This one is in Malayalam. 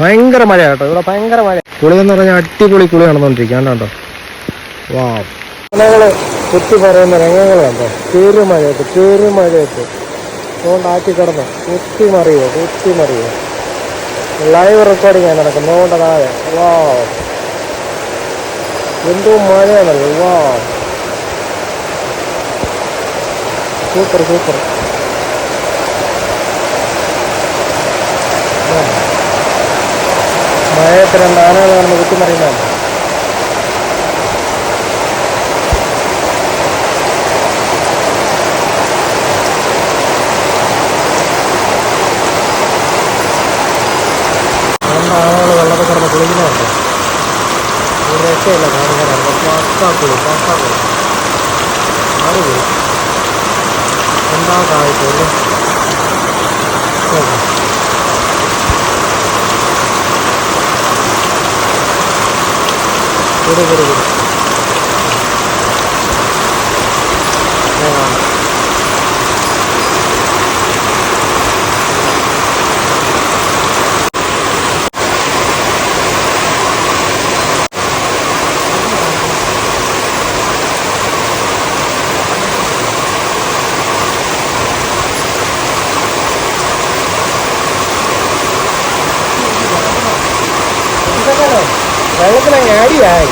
ഭയങ്കര മഴ കേട്ടോ. ഇവിടെ ഭയങ്കര മഴ കുളി എന്ന് പറഞ്ഞാൽ അടിപൊളി കുളി നടന്നുകൊണ്ടിരിക്കുക കേട്ടോ വാ മലകൾ കുത്തി പറയുന്ന രംഗങ്ങൾ കണ്ടോ? ചെറുമഴയത്ത് ചെറുമഴയത്ത് അതുകൊണ്ട് ആക്കി കിടന്നു കുത്തി മറിയോ കുത്തി മറിയോ ലൈവ് റെക്കോർഡിംഗ് ആണ് നടക്കുന്നത് അതുകൊണ്ട് താഴെ വാ എന്തോ മഴയാണല്ലോ. വാ സൂപ്പർ സൂപ്പർ മഴയത്ത് രണ്ട് ആനകൾ ആറ് എന്താ കാഴ്ച? बरोबर बरोबर. കൂടി വെള്ളത്തിനങ്ങ് ആടിയായി